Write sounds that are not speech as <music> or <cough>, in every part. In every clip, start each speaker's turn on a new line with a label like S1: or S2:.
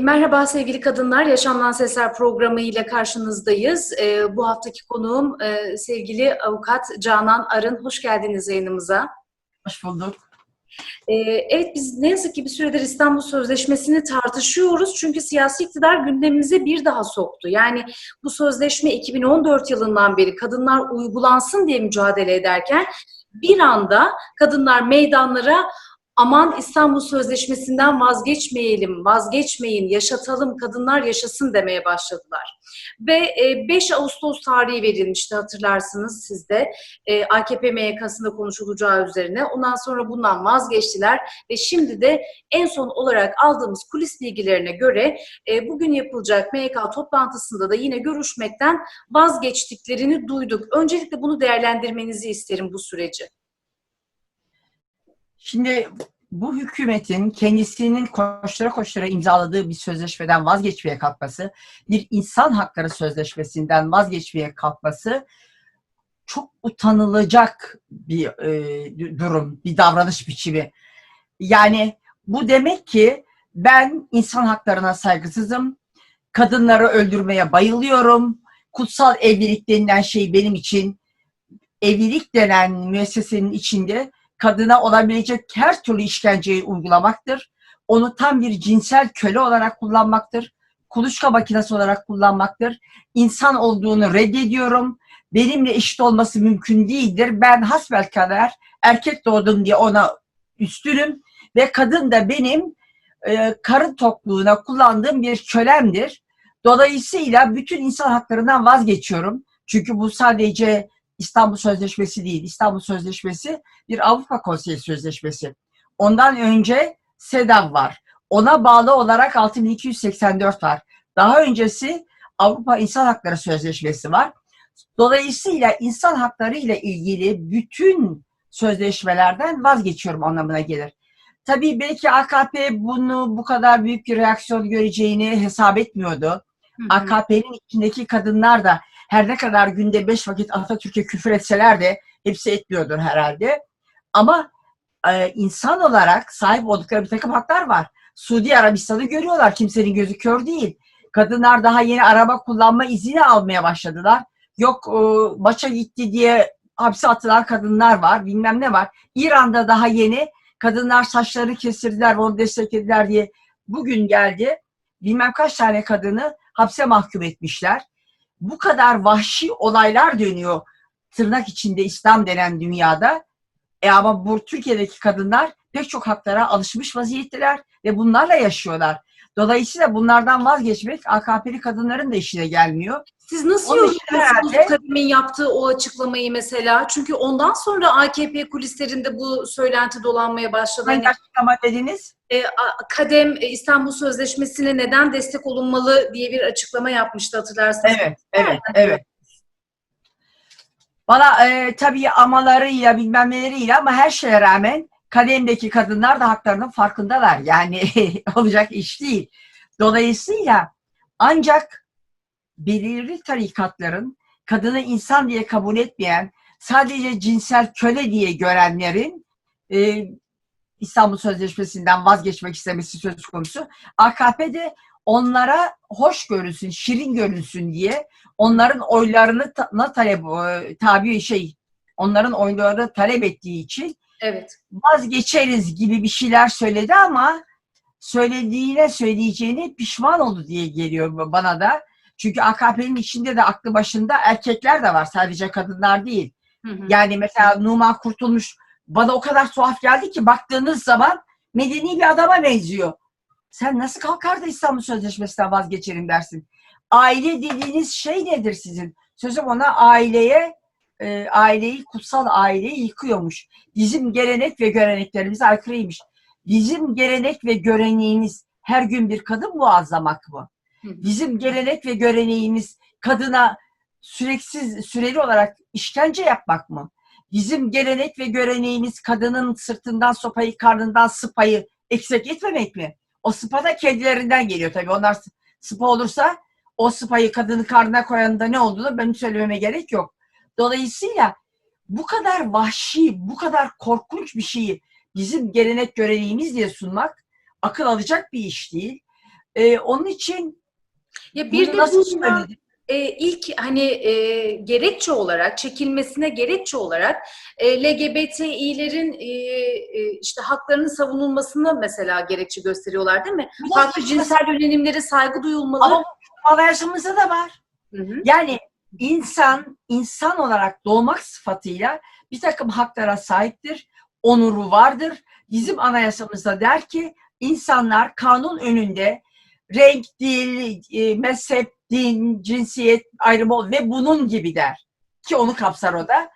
S1: Merhaba sevgili kadınlar, Yaşamdan Sesler programı ile karşınızdayız. E, bu haftaki konuğum e, sevgili avukat Canan Arın. Hoş geldiniz yayınımıza.
S2: Hoş bulduk.
S1: E, evet biz ne yazık ki bir süredir İstanbul Sözleşmesi'ni tartışıyoruz. Çünkü siyasi iktidar gündemimize bir daha soktu. Yani bu sözleşme 2014 yılından beri kadınlar uygulansın diye mücadele ederken bir anda kadınlar meydanlara aman İstanbul Sözleşmesi'nden vazgeçmeyelim, vazgeçmeyin, yaşatalım, kadınlar yaşasın demeye başladılar. Ve 5 Ağustos tarihi verilmişti hatırlarsınız siz de AKP MYK'sında konuşulacağı üzerine. Ondan sonra bundan vazgeçtiler ve şimdi de en son olarak aldığımız kulis bilgilerine göre bugün yapılacak MYK toplantısında da yine görüşmekten vazgeçtiklerini duyduk. Öncelikle bunu değerlendirmenizi isterim bu süreci.
S2: Şimdi bu hükümetin kendisinin koştura koştura imzaladığı bir sözleşmeden vazgeçmeye kalkması, bir insan hakları sözleşmesinden vazgeçmeye kalkması çok utanılacak bir e, durum, bir davranış biçimi. Yani bu demek ki ben insan haklarına saygısızım, kadınları öldürmeye bayılıyorum, kutsal evlilik denilen şey benim için evlilik denen müessesenin içinde kadına olabilecek her türlü işkenceyi uygulamaktır. Onu tam bir cinsel köle olarak kullanmaktır. Kuluçka makinesi olarak kullanmaktır. İnsan olduğunu reddediyorum. Benimle eşit olması mümkün değildir. Ben hasbelkader erkek doğdum diye ona üstünüm ve kadın da benim e, karın tokluğuna kullandığım bir kölemdir. Dolayısıyla bütün insan haklarından vazgeçiyorum. Çünkü bu sadece İstanbul Sözleşmesi değil. İstanbul Sözleşmesi bir Avrupa Konseyi Sözleşmesi. Ondan önce SEDAV var. Ona bağlı olarak 6284 var. Daha öncesi Avrupa İnsan Hakları Sözleşmesi var. Dolayısıyla insan hakları ile ilgili bütün sözleşmelerden vazgeçiyorum anlamına gelir. Tabii belki AKP bunu bu kadar büyük bir reaksiyon göreceğini hesap etmiyordu. AKP'nin içindeki kadınlar da her ne kadar günde beş vakit Atatürk'e küfür etseler de hepsi etmiyordur herhalde. Ama e, insan olarak sahip oldukları bir takım haklar var. Suudi Arabistan'ı görüyorlar. Kimsenin gözü kör değil. Kadınlar daha yeni araba kullanma izini almaya başladılar. Yok e, maça gitti diye hapse atılan kadınlar var. Bilmem ne var. İran'da daha yeni kadınlar saçlarını kestirdiler, onu desteklediler diye bugün geldi. Bilmem kaç tane kadını hapse mahkum etmişler bu kadar vahşi olaylar dönüyor tırnak içinde İslam denen dünyada. E ama bu Türkiye'deki kadınlar pek çok haklara alışmış vaziyetteler ve bunlarla yaşıyorlar. Dolayısıyla bunlardan vazgeçmek AKP'li kadınların da işine gelmiyor.
S1: Siz nasıl yorumluyorsunuz Kadim'in yaptığı o açıklamayı mesela? Çünkü ondan sonra AKP kulislerinde bu söylenti dolanmaya başladı.
S2: Hangi hani, açıklama dediniz?
S1: E, Kadem e, İstanbul Sözleşmesi'ne neden destek olunmalı diye bir açıklama yapmıştı hatırlarsınız.
S2: Evet, evet, evet. Bana e, tabii amalarıyla bilmem neleriyle ama her şeye rağmen kademdeki kadınlar da haklarının farkındalar. Yani <laughs> olacak iş değil. Dolayısıyla ancak belirli tarikatların kadını insan diye kabul etmeyen, sadece cinsel köle diye görenlerin e, İstanbul Sözleşmesi'nden vazgeçmek istemesi söz konusu. AKP de onlara hoş görünsün, şirin görünsün diye onların oylarını ta, talep e, tabi şey onların oylarını talep ettiği için
S1: evet.
S2: vazgeçeriz gibi bir şeyler söyledi ama söylediğine söyleyeceğine pişman oldu diye geliyor bana da. Çünkü AKP'nin içinde de aklı başında erkekler de var. Sadece kadınlar değil. Hı hı. Yani mesela Numan Kurtulmuş bana o kadar tuhaf geldi ki baktığınız zaman medeni bir adama benziyor. Sen nasıl kalkar da İstanbul Sözleşmesi'nden vazgeçerim dersin. Aile dediğiniz şey nedir sizin? Sözüm ona aileye e, aileyi, kutsal aileyi yıkıyormuş. Bizim gelenek ve göreneklerimize aykırıymış. Bizim gelenek ve göreneğimiz her gün bir kadın muazzamak mı? Bizim gelenek ve göreneğimiz kadına süreksiz, süreli olarak işkence yapmak mı? Bizim gelenek ve göreneğimiz kadının sırtından sopayı, karnından sıpayı eksik etmemek mi? O sıpa da kendilerinden geliyor tabii. Onlar sıpa olursa o sıpayı kadının karnına koyanında ne olduğunu benim söylememe gerek yok. Dolayısıyla bu kadar vahşi, bu kadar korkunç bir şeyi bizim gelenek göreneğimiz diye sunmak akıl alacak bir iş değil. Ee, onun için
S1: Ya bir de
S2: söyledim?
S1: e, ilk hani e, gerekçe olarak çekilmesine gerekçe olarak e, LGBTİ'lerin e, e, işte haklarının savunulmasını mesela gerekçe gösteriyorlar değil mi? Farklı cinsel yönelimlere saygı duyulmalı.
S2: Ama anayasamızda da var.
S1: Hı hı.
S2: Yani insan, insan olarak doğmak sıfatıyla bir takım haklara sahiptir. Onuru vardır. Bizim anayasamızda der ki insanlar kanun önünde renk, dil, e, mezhep, din, cinsiyet ayrımı ve bunun gibi der. Ki onu kapsar o da.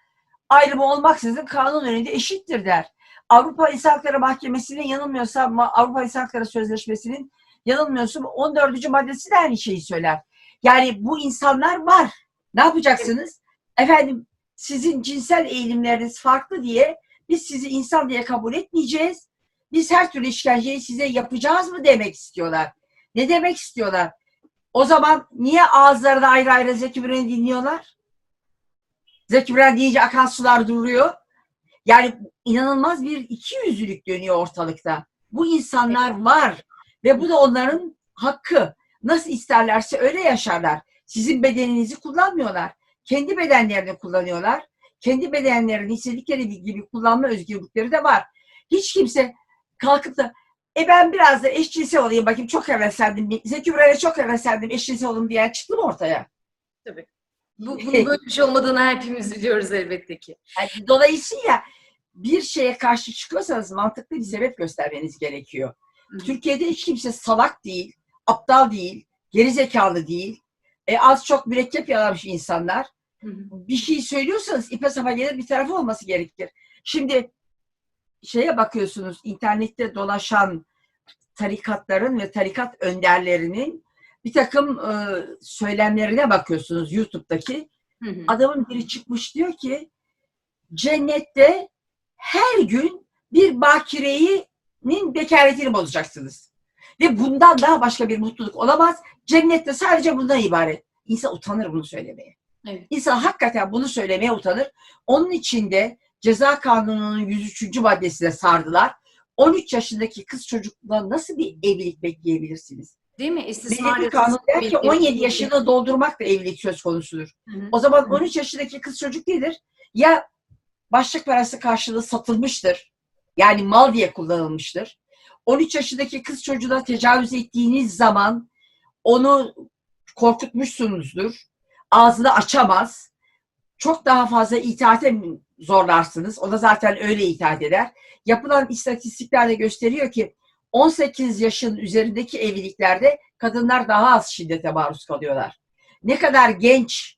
S2: Ayrımı olmaksızın kanun önünde eşittir der. Avrupa İnsan Hakları Mahkemesi'nin yanılmıyorsam Avrupa İnsan Hakları Sözleşmesi'nin yanılmıyorsam 14. maddesi de aynı şeyi söyler. Yani bu insanlar var. Ne yapacaksınız? Efendim sizin cinsel eğilimleriniz farklı diye biz sizi insan diye kabul etmeyeceğiz. Biz her türlü işkenceyi size yapacağız mı demek istiyorlar. Ne demek istiyorlar? O zaman niye ağızlarına ayrı ayrı Zeki Müren'i dinliyorlar? Zeki Müren deyince akan sular duruyor. Yani inanılmaz bir iki yüzlülük dönüyor ortalıkta. Bu insanlar var ve bu da onların hakkı. Nasıl isterlerse öyle yaşarlar. Sizin bedeninizi kullanmıyorlar. Kendi bedenlerini kullanıyorlar. Kendi bedenlerini istedikleri gibi kullanma özgürlükleri de var. Hiç kimse kalkıp da e ben biraz da eşcinsel olayım bakayım çok heveslendim. Zeki Müren'e çok heveslendim eşcinsel olayım diyen çıktı mı ortaya?
S1: Bu, bunun böyle bir şey olmadığını hepimiz biliyoruz elbette ki.
S2: Yani dolayısıyla bir şeye karşı çıkıyorsanız mantıklı bir sebep göstermeniz gerekiyor.
S1: Hı.
S2: Türkiye'de hiç kimse salak değil, aptal değil, gerizekalı değil. E, az çok mürekkep yalamış insanlar.
S1: Hı hı.
S2: Bir şey söylüyorsanız ipe sapa gelir bir tarafı olması gerekir. Şimdi şeye bakıyorsunuz internette dolaşan tarikatların ve tarikat önderlerinin bir takım e, söylemlerine bakıyorsunuz YouTube'daki.
S1: Hı hı.
S2: Adamın biri çıkmış diyor ki cennette her gün bir bakireyinin bekaretini bozacaksınız. Ve bundan daha başka bir mutluluk olamaz. Cennette sadece bundan ibaret. İnsan utanır bunu söylemeye.
S1: Evet.
S2: İnsan hakikaten bunu söylemeye utanır. Onun için de ceza kanununun 103. maddesine sardılar. 13 yaşındaki kız çocukla nasıl bir evlilik bekleyebilirsiniz?
S1: Değil mi? İstismar
S2: Belediye kanunu der ki
S1: yasası-
S2: 17 yaşını doldurmak da evlilik söz konusudur.
S1: Hı hı.
S2: O zaman 13 yaşındaki kız çocuk nedir? Ya başlık parası karşılığı satılmıştır. Yani mal diye kullanılmıştır. 13 yaşındaki kız çocuğuna tecavüz ettiğiniz zaman onu korkutmuşsunuzdur. Ağzını açamaz. Çok daha fazla itaate zorlarsınız. O da zaten öyle itaat eder. Yapılan istatistikler de gösteriyor ki 18 yaşın üzerindeki evliliklerde kadınlar daha az şiddete maruz kalıyorlar. Ne kadar genç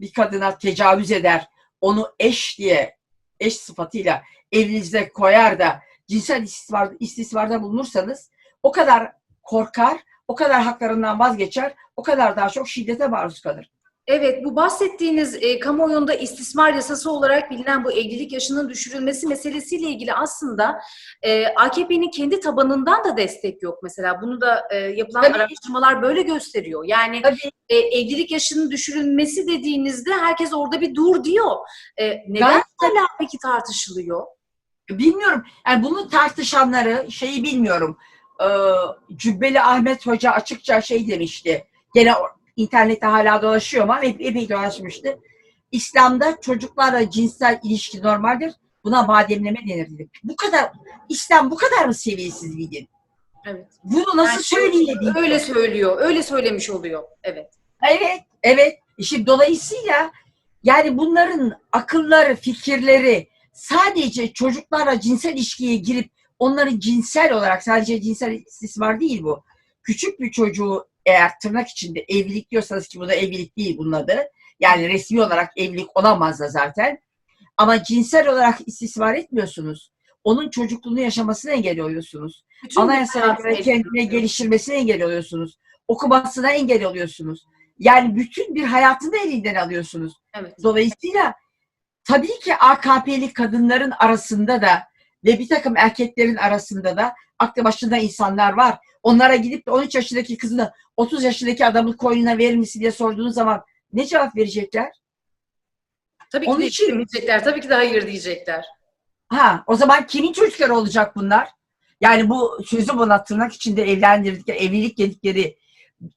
S2: bir kadına tecavüz eder, onu eş diye, eş sıfatıyla evinize koyar da cinsel istismar, istismarda bulunursanız o kadar korkar, o kadar haklarından vazgeçer, o kadar daha çok şiddete maruz kalır.
S1: Evet, bu bahsettiğiniz e, kamuoyunda istismar yasası olarak bilinen bu evlilik yaşının düşürülmesi meselesiyle ilgili aslında e, AKP'nin kendi tabanından da destek yok mesela. Bunu da e, yapılan
S2: Tabii.
S1: araştırmalar böyle gösteriyor. Yani
S2: Tabii
S1: e, evlilik yaşının düşürülmesi dediğinizde herkes orada bir dur diyor. E, neden hala peki tartışılıyor?
S2: Bilmiyorum. Yani bunu tartışanları şeyi bilmiyorum. Ee, Cübbeli Ahmet Hoca açıkça şey demişti. Gene internette hala dolaşıyor ama hep epey dolaşmıştı. İslam'da çocuklarla cinsel ilişki normaldir. Buna bademleme denir dedi. Bu kadar İslam bu kadar mı seviyesiz bir din?
S1: Evet.
S2: Bunu nasıl
S1: Yani
S2: söyleyebilir?
S1: Öyle söylüyor, öyle söylemiş oluyor. Evet.
S2: Evet, evet. Şimdi dolayısıyla yani bunların akılları, fikirleri sadece çocuklarla cinsel ilişkiye girip onları cinsel olarak sadece cinsel istismar değil bu. Küçük bir çocuğu eğer tırnak içinde evlilik diyorsanız ki bu da evlilik değil bunun adı. Yani resmi olarak evlilik olamaz da zaten. Ama cinsel olarak istismar etmiyorsunuz. Onun çocukluğunu yaşamasını engelliyorsunuz.
S1: Bütün
S2: Anayasaya göre kendine
S1: etkiliyor.
S2: geliştirmesine engel oluyorsunuz. Okumasına engel oluyorsunuz. Yani bütün bir hayatını elinden alıyorsunuz.
S1: Evet.
S2: Dolayısıyla tabii ki AKP'li kadınların arasında da ve bir takım erkeklerin arasında da aklı başında insanlar var. Onlara gidip de 13 yaşındaki kızını 30 yaşındaki adamın koynuna verir misin diye sorduğunuz zaman ne cevap verecekler?
S1: Tabii ki
S2: Onun
S1: de
S2: için-
S1: diyecekler, tabii ki de hayır diyecekler.
S2: Ha, o zaman kimin çocukları olacak bunlar? Yani bu sözü buna tırnak içinde evlendirdikleri, evlilik dedikleri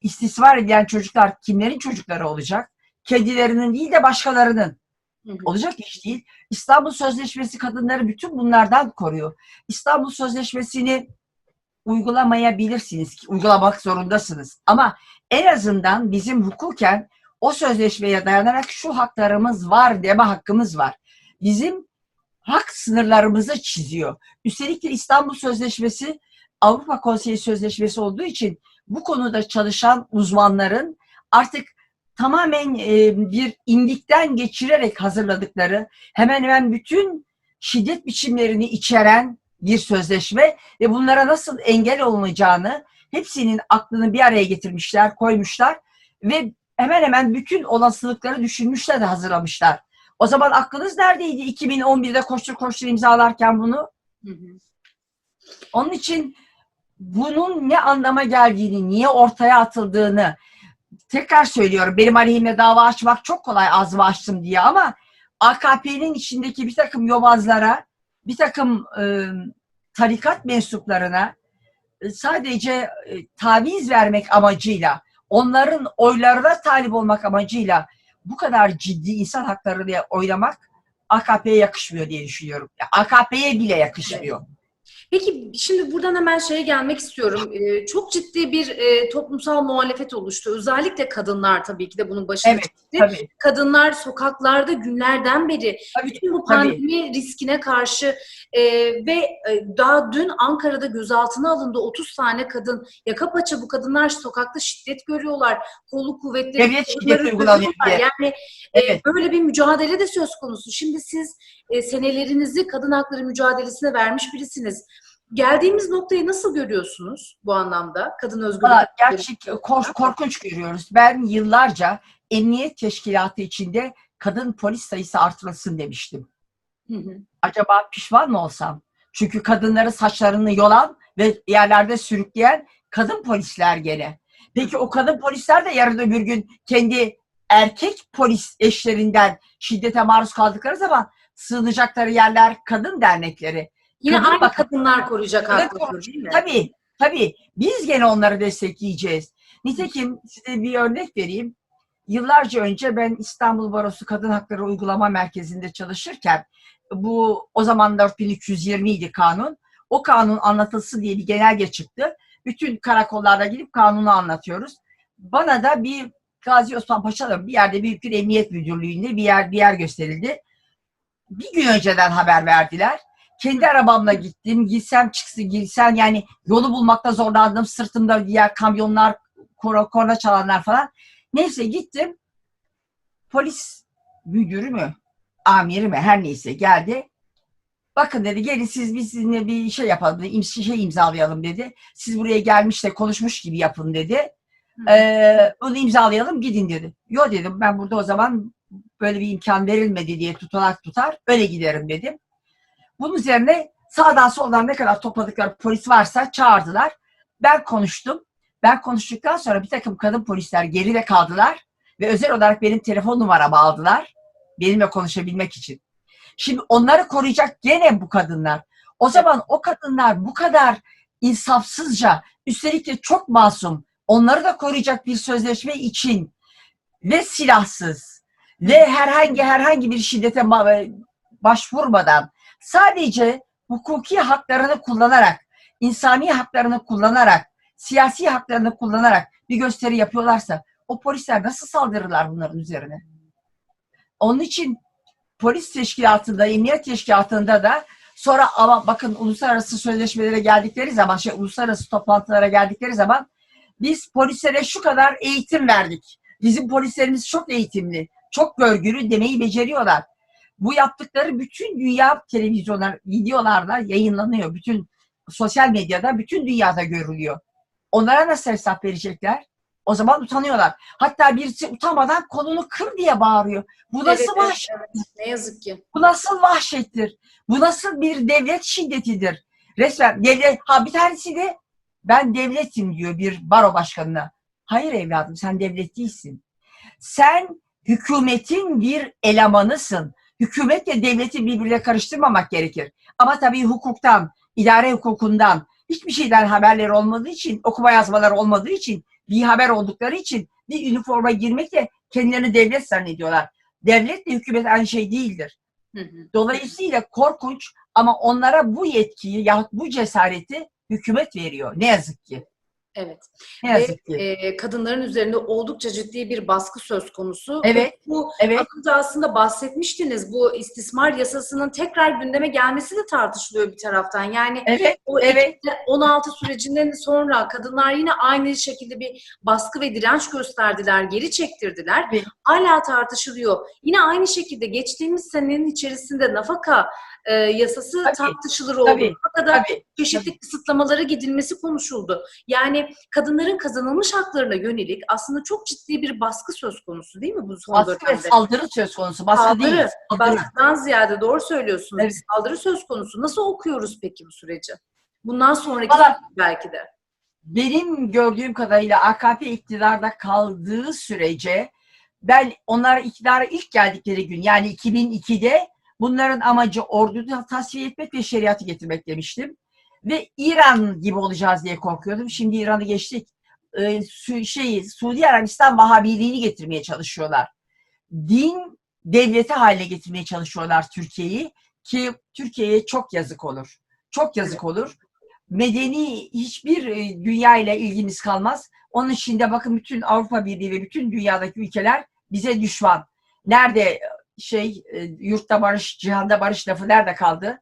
S2: istismar edilen çocuklar kimlerin çocukları olacak? Kedilerinin değil de başkalarının. Olacak iş değil. İstanbul Sözleşmesi kadınları bütün bunlardan koruyor. İstanbul Sözleşmesi'ni uygulamayabilirsiniz ki uygulamak zorundasınız. Ama en azından bizim hukuken o sözleşmeye dayanarak şu haklarımız var deme hakkımız var. Bizim hak sınırlarımızı çiziyor. Üstelik de İstanbul Sözleşmesi Avrupa Konseyi Sözleşmesi olduğu için bu konuda çalışan uzmanların artık tamamen e, bir indikten geçirerek hazırladıkları hemen hemen bütün şiddet biçimlerini içeren bir sözleşme ve bunlara nasıl engel olunacağını hepsinin aklını bir araya getirmişler, koymuşlar ve hemen hemen bütün olasılıkları düşünmüşler de hazırlamışlar. O zaman aklınız neredeydi 2011'de koştur koştur imzalarken bunu?
S1: Hı hı.
S2: Onun için bunun ne anlama geldiğini, niye ortaya atıldığını tekrar söylüyorum. Benim aleyhimle dava açmak çok kolay ağzımı açtım diye ama AKP'nin içindeki bir takım yobazlara, bir takım e, tarikat mensuplarına sadece e, taviz vermek amacıyla, onların oylarına talip olmak amacıyla bu kadar ciddi insan haklarını oynamak AKP'ye yakışmıyor diye düşünüyorum. AKP'ye bile yakışmıyor.
S1: Peki şimdi buradan hemen şeye gelmek istiyorum. Ee, çok ciddi bir e, toplumsal muhalefet oluştu. Özellikle kadınlar tabii ki de bunun başına
S2: Evet, Tabii.
S1: Kadınlar sokaklarda günlerden beri
S2: Tabii.
S1: bütün bu
S2: Tabii.
S1: pandemi riskine karşı e, ve e, daha dün Ankara'da gözaltına alındı 30 tane kadın. Yaka paça bu kadınlar sokakta şiddet görüyorlar. Kolu kuvvetleri
S2: Devlet şiddeti
S1: çocukları
S2: uygulanıyor.
S1: Yani
S2: Evet.
S1: e, böyle bir mücadele de söz konusu. Şimdi siz e, senelerinizi kadın hakları mücadelesine vermiş birisiniz. Geldiğimiz noktayı nasıl görüyorsunuz bu anlamda? Kadın özgürlük.
S2: Valla gerçek kor- korkunç görüyoruz. Ben yıllarca emniyet teşkilatı içinde kadın polis sayısı artırılsın demiştim.
S1: Hı hı.
S2: Acaba pişman mı olsam? Çünkü kadınları saçlarını yolan ve yerlerde sürükleyen kadın polisler gene. Peki o kadın polisler de yarın öbür gün kendi erkek polis eşlerinden şiddete maruz kaldıkları zaman sığınacakları yerler kadın dernekleri.
S1: Yine
S2: Kadın
S1: aynı
S2: bak-
S1: kadınlar koruyacak hakları değil mi?
S2: Tabii, tabii. Biz gene onları destekleyeceğiz. Nitekim size bir örnek vereyim. Yıllarca önce ben İstanbul Barosu Kadın Hakları Uygulama Merkezi'nde çalışırken bu o zaman 4320 idi kanun. O kanun anlatılsın diye bir genelge çıktı. Bütün karakollarda gidip kanunu anlatıyoruz. Bana da bir Gazi Osman Paşa'da bir yerde büyük bir emniyet müdürlüğünde bir yer bir yer gösterildi. Bir gün önceden haber verdiler. Kendi arabamla gittim. Gitsem çıksın girsen yani yolu bulmakta zorlandım. Sırtımda diğer kamyonlar, korna çalanlar falan. Neyse gittim. Polis müdürü mü? Amiri mi? Her neyse geldi. Bakın dedi gelin siz biz sizinle bir şey yapalım im- Şey imzalayalım dedi. Siz buraya gelmiş de konuşmuş gibi yapın dedi. Ee, onu imzalayalım gidin dedi. Yo dedim ben burada o zaman böyle bir imkan verilmedi diye tutanak tutar öyle giderim dedim. Bunun üzerine sağdan soldan ne kadar topladıkları polis varsa çağırdılar. Ben konuştum. Ben konuştuktan sonra bir takım kadın polisler geride kaldılar ve özel olarak benim telefon numaramı aldılar. Benimle konuşabilmek için. Şimdi onları koruyacak gene bu kadınlar. O zaman o kadınlar bu kadar insafsızca, üstelik de çok masum, onları da koruyacak bir sözleşme için ve silahsız ve herhangi herhangi bir şiddete ma- başvurmadan sadece hukuki haklarını kullanarak, insani haklarını kullanarak, siyasi haklarını kullanarak bir gösteri yapıyorlarsa o polisler nasıl saldırırlar bunların üzerine? Onun için polis teşkilatında, emniyet teşkilatında da sonra ama bakın uluslararası sözleşmelere geldikleri zaman, şey uluslararası toplantılara geldikleri zaman biz polislere şu kadar eğitim verdik. Bizim polislerimiz çok eğitimli, çok görgülü demeyi beceriyorlar. Bu yaptıkları bütün dünya televizyonlar, videolarla yayınlanıyor. Bütün sosyal medyada, bütün dünyada görülüyor. Onlara nasıl hesap verecekler? O zaman utanıyorlar. Hatta birisi utanmadan kolunu kır diye bağırıyor. Bu nasıl
S1: Evet,
S2: vahşet?
S1: evet. Ne yazık ki.
S2: Bu nasıl vahşettir? Bu nasıl bir devlet şiddetidir? Resmen devlet, ha bir tanesi de ben devletim diyor bir baro başkanına. Hayır evladım sen devlet değilsin. Sen hükümetin bir elemanısın. Hükümetle devleti birbirine karıştırmamak gerekir. Ama tabii hukuktan, idare hukukundan, hiçbir şeyden haberleri olmadığı için, okuma yazmaları olmadığı için, bir haber oldukları için bir üniforma girmekle kendilerini devlet zannediyorlar. Devletle hükümet aynı şey değildir.
S1: Hı hı.
S2: Dolayısıyla korkunç ama onlara bu yetkiyi yahut bu cesareti hükümet veriyor. Ne yazık ki.
S1: Evet.
S2: Ne
S1: Ve
S2: yazık ki.
S1: e, kadınların üzerinde oldukça ciddi bir baskı söz konusu.
S2: Evet.
S1: Bu
S2: Evet.
S1: az aslında bahsetmiştiniz. Bu istismar yasasının tekrar gündeme gelmesi de tartışılıyor bir taraftan. Yani
S2: Evet.
S1: o
S2: Evet.
S1: 16 sürecinden sonra kadınlar yine aynı şekilde bir baskı ve direnç gösterdiler, geri çektirdiler.
S2: Evet.
S1: Hala tartışılıyor. Yine aynı şekilde geçtiğimiz senenin içerisinde nafaka e, yasası
S2: Tabii,
S1: tartışılır oldu.
S2: tabii,
S1: Nafakada
S2: Tabii.
S1: çeşitli kısıtlamalara gidilmesi konuşuldu. Yani kadınların kazanılmış haklarına yönelik aslında çok ciddi bir baskı söz konusu değil mi bu son
S2: Baskı ve
S1: dönemde?
S2: saldırı söz konusu. Baskı değil.
S1: Saldırı,
S2: Saldırı.
S1: baskıdan ziyade doğru söylüyorsunuz.
S2: Evet.
S1: Saldırı söz konusu. Nasıl okuyoruz peki bu süreci? Bundan sonraki
S2: Valla-
S1: belki de.
S2: benim gördüğüm kadarıyla AKP iktidarda kaldığı sürece ben onlara iktidara ilk geldikleri gün yani 2002'de bunların amacı orduyu tasfiye etmek ve şeriatı getirmek demiştim. Ve İran gibi olacağız diye korkuyordum. Şimdi İran'ı geçtik. Ee, Su- şey, Suudi Arabistan Vahabiliğini getirmeye çalışıyorlar. Din devleti haline getirmeye çalışıyorlar Türkiye'yi ki Türkiye'ye çok yazık olur. Çok yazık olur medeni hiçbir e, dünya ile ilgimiz kalmaz. Onun içinde bakın bütün Avrupa Birliği ve bütün dünyadaki ülkeler bize düşman. Nerede e, şey e, yurtta barış, cihanda barış lafı nerede kaldı?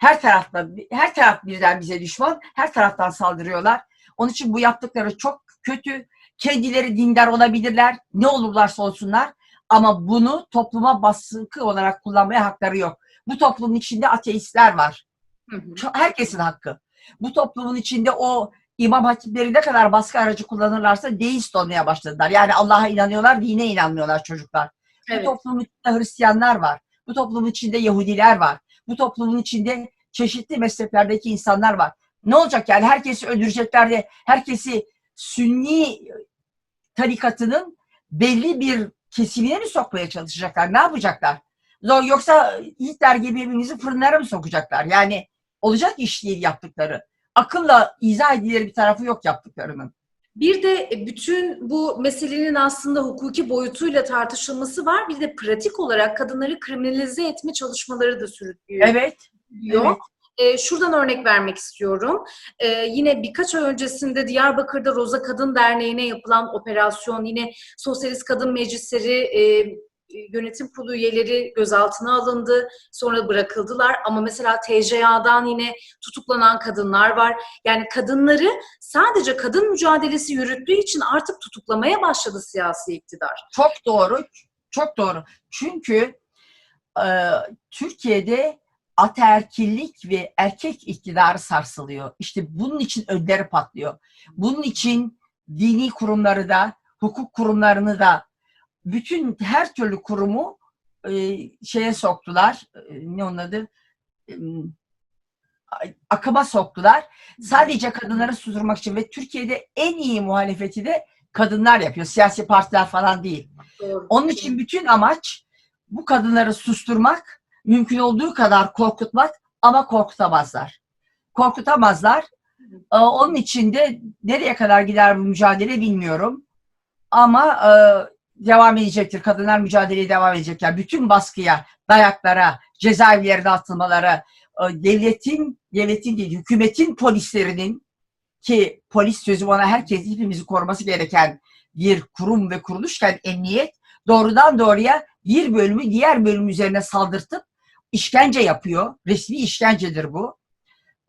S2: Her tarafta her taraf birden bize düşman. Her taraftan saldırıyorlar. Onun için bu yaptıkları çok kötü. Kendileri dindar olabilirler. Ne olurlarsa olsunlar. Ama bunu topluma baskı olarak kullanmaya hakları yok. Bu toplumun içinde ateistler var.
S1: Hı hı.
S2: Herkesin hakkı. Bu toplumun içinde o imam hatipleri ne kadar baskı aracı kullanırlarsa deist olmaya başladılar. Yani Allah'a inanıyorlar, dine inanmıyorlar çocuklar.
S1: Evet.
S2: Bu toplumun içinde Hristiyanlar var. Bu toplumun içinde Yahudiler var. Bu toplumun içinde çeşitli mezheplerdeki insanlar var. Ne olacak yani? Herkesi öldürecekler de herkesi Sünni tarikatının belli bir kesimine mi sokmaya çalışacaklar? Ne yapacaklar? Yoksa Hitler gibi hepimizi fırınlara mı sokacaklar? Yani olacak iş değil yaptıkları. Akılla izah edilir bir tarafı yok yaptıklarının.
S1: Bir de bütün bu meselenin aslında hukuki boyutuyla tartışılması var. Bir de pratik olarak kadınları kriminalize etme çalışmaları da sürüklüyor.
S2: Evet.
S1: Evet. E, şuradan örnek vermek istiyorum. E, yine birkaç ay öncesinde Diyarbakır'da Roza Kadın Derneği'ne yapılan operasyon, yine Sosyalist Kadın Meclisleri e, yönetim kurulu üyeleri gözaltına alındı, sonra bırakıldılar. Ama mesela TCA'dan yine tutuklanan kadınlar var. Yani kadınları sadece kadın mücadelesi yürüttüğü için artık tutuklamaya başladı siyasi iktidar.
S2: Çok doğru. Çok doğru. Çünkü e, Türkiye'de ataerkillik ve erkek iktidarı sarsılıyor. İşte bunun için ödleri patlıyor. Bunun için dini kurumları da, hukuk kurumlarını da, bütün her türlü kurumu e, şeye soktular. E, ne onun adı? E, akıma soktular. Sadece kadınları susturmak için ve Türkiye'de en iyi muhalefeti de kadınlar yapıyor. Siyasi partiler falan değil.
S1: Doğru.
S2: Onun için bütün amaç bu kadınları susturmak, mümkün olduğu kadar korkutmak ama korkutamazlar. Korkutamazlar. Ee, Onun için de nereye kadar gider bu mücadele bilmiyorum. Ama e, devam edecektir. Kadınlar mücadeleye devam edecekler. Bütün baskıya, dayaklara, cezaevlerine atılmalara, e, devletin, devletin değil, hükümetin polislerinin ki polis sözü ona herkes hepimizi koruması gereken bir kurum ve kuruluşken emniyet doğrudan doğruya bir bölümü diğer bölüm üzerine saldırtıp işkence yapıyor. Resmi işkencedir bu.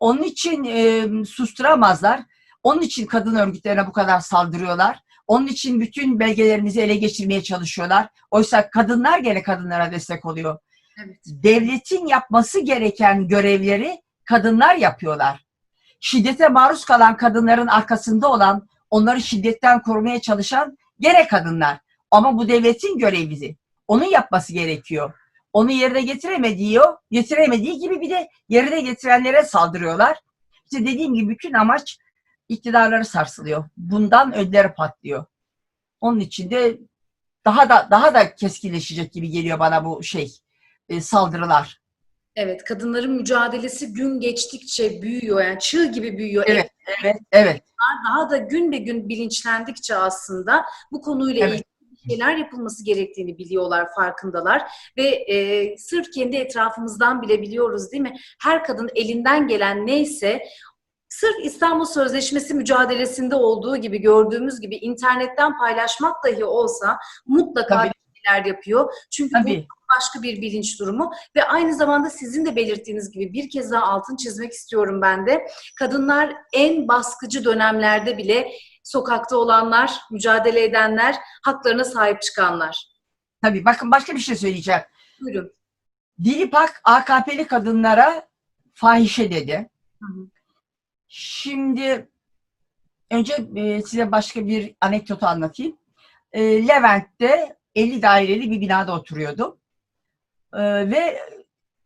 S2: Onun için e, susturamazlar. Onun için kadın örgütlerine bu kadar saldırıyorlar. Onun için bütün belgelerimizi ele geçirmeye çalışıyorlar. Oysa kadınlar gene kadınlara destek oluyor.
S1: Evet.
S2: Devletin yapması gereken görevleri kadınlar yapıyorlar. Şiddete maruz kalan kadınların arkasında olan, onları şiddetten korumaya çalışan gene kadınlar. Ama bu devletin görevi. Onun yapması gerekiyor. Onu yerine getiremediği, getiremediği gibi bir de yerine getirenlere saldırıyorlar. İşte dediğim gibi bütün amaç iktidarları sarsılıyor. Bundan ödleri patlıyor. Onun için de daha da daha da keskinleşecek gibi geliyor bana bu şey e, saldırılar.
S1: Evet, kadınların mücadelesi gün geçtikçe büyüyor. Yani çığ gibi büyüyor.
S2: Evet, evet, evet.
S1: Daha da gün be gün bilinçlendikçe aslında bu konuyla
S2: Evet.
S1: ilgili şeyler yapılması gerektiğini biliyorlar, farkındalar. Ve e, sırf kendi etrafımızdan bile biliyoruz değil mi? Her kadın elinden gelen neyse sırf İstanbul Sözleşmesi mücadelesinde olduğu gibi gördüğümüz gibi internetten paylaşmak dahi olsa mutlaka
S2: Tabii.
S1: şeyler yapıyor. Çünkü bu
S2: Tabii.
S1: başka bir bilinç durumu ve aynı zamanda sizin de belirttiğiniz gibi bir kez daha altın çizmek istiyorum ben de. Kadınlar en baskıcı dönemlerde bile sokakta olanlar, mücadele edenler, haklarına sahip çıkanlar.
S2: Tabii. Bakın başka bir şey söyleyeceğim.
S1: Buyurun.
S2: Dilipak AKP'li kadınlara fahişe dedi.
S1: Hı hı.
S2: Şimdi önce e, size başka bir anekdotu anlatayım. E, Levent'te 50 daireli bir binada oturuyordum. E, ve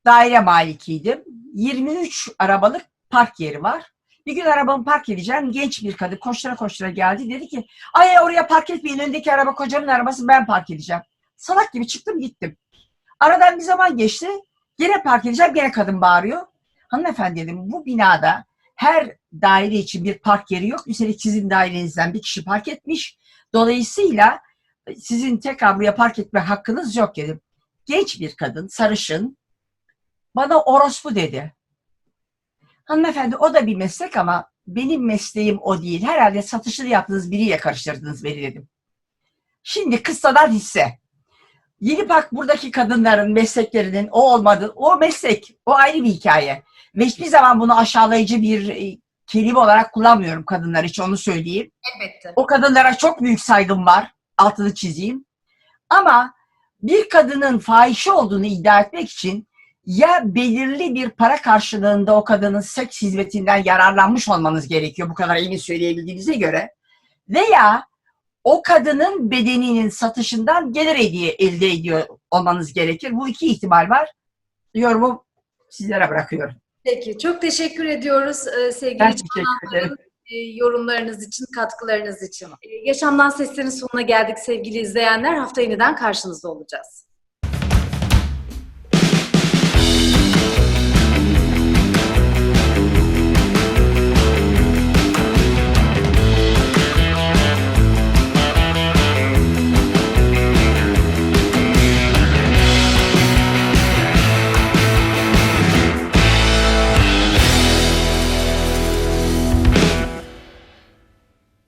S2: daire malikiydim. 23 arabalık park yeri var. Bir gün arabamı park edeceğim. Genç bir kadın koştura koştura geldi. Dedi ki ay oraya park etmeyin. Önündeki araba kocamın arabası ben park edeceğim. Salak gibi çıktım gittim. Aradan bir zaman geçti. Gene park edeceğim. Gene kadın bağırıyor. Hanımefendi dedim bu binada her daire için bir park yeri yok. Üstelik sizin dairenizden bir kişi park etmiş. Dolayısıyla sizin tekrar buraya park etme hakkınız yok dedim. Genç bir kadın, sarışın, bana orospu dedi. Hanımefendi o da bir meslek ama benim mesleğim o değil. Herhalde satışını yaptığınız biriyle karıştırdınız beni dedim. Şimdi kıssadan hisse. Yeni Park buradaki kadınların mesleklerinin o olmadığı, o meslek, o ayrı bir hikaye. Ve hiçbir zaman bunu aşağılayıcı bir e, kelime olarak kullanmıyorum kadınlar için onu söyleyeyim.
S1: Elbette.
S2: O kadınlara çok büyük saygım var. Altını çizeyim. Ama bir kadının fahişe olduğunu iddia etmek için ya belirli bir para karşılığında o kadının seks hizmetinden yararlanmış olmanız gerekiyor bu kadar emin söyleyebildiğinize göre. Veya o kadının bedeninin satışından gelir hediye elde ediyor olmanız gerekir. Bu iki ihtimal var. Yorumu sizlere bırakıyorum.
S1: Peki, çok teşekkür ediyoruz e, sevgili
S2: Ben
S1: Canan e, yorumlarınız için, katkılarınız için. E, Yaşamdan Seslerin sonuna geldik sevgili izleyenler. Hafta yeniden karşınızda olacağız.